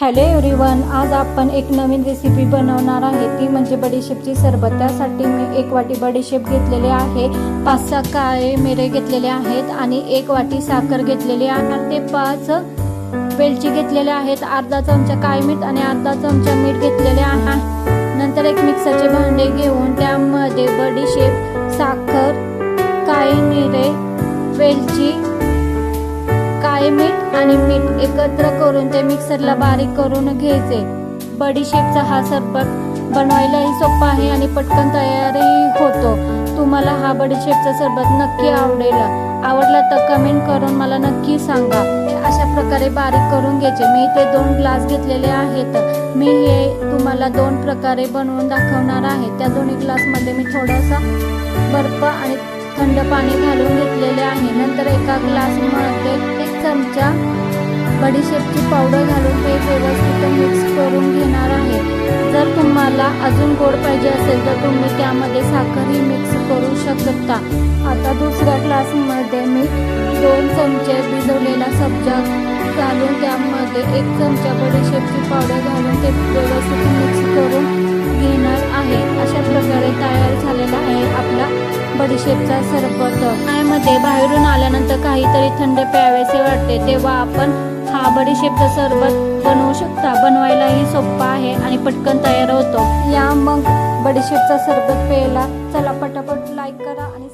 Hello everyone आज आपण एक नवीन रेसिपी बनवणार आहे. ती म्हणजे बडीशेपची सरबत. त्यासाठी मी एक वाटी बडीशेप घेतलेले आहे. पाच सहा काळे मिरे घेतलेले आहेत आणि एक वाटी साखर घेतलेली आहे. ते पाच वेलची घेतलेले आहेत. अर्धा चमचा काळी मीठ आणि अर्धा चमचा मीठ घेतलेले आहे. नंतर एक मिक्सरचे भांडे घेऊन त्यामध्ये बडीशेप साखर काळे मिरे वेलची काळे मीठ आणि मीठ एकत्र करून ते मिक्सरला बारीक करून घ्यायचे. बडीशेपचा हा सरबत बनवायलाही सोपा आहे आणि पटकन तयारही होतो. तुम्हाला हा बडीशेपचा सरबत नक्की आवडेल. आवडला तर कमेंट करून मला नक्की सांगा. अशा प्रकारे बारीक करून घ्यायचे. मी ते दोन ग्लास घेतलेले आहेत. मी हे तुम्हाला दोन प्रकारे बनवून दाखवणार आहे. त्या दोन्ही ग्लासमध्ये मी थोडासा बर्फ आणि थंड पाणी घालून घेतलेले आहे. नंतर एका ग्लासमध्ये चमचा बडीशेपची पावडर घालून हे व्यवस्थित मिक्स करून घेणार आहे. जर तुम्हाला अजून गोड पाहिजे असेल तर तुम्ही त्यामध्ये साखरही मिक्स करू शकता. आता दुसऱ्या ग्लासमध्ये मी दोन चमचे भिजवलेला सब्जा घालून त्यामध्ये एक चमचा बडीशेपची पावडर घालून ते व्यवस्थित मिक्स बडीशेपचा सरबत पाण्यामध्ये बाहेरून आल्यानंतर काहीतरी थंड प्यावेसे वाटते. तेव्हा आपण हा बडीशेपचा सरबत बनवू शकता. बनवायलाही सोपा आहे आणि पटकन तयार होतो. या मग बडीशेपचा सरबत प्यायला चला पटापट लाईक करा आणि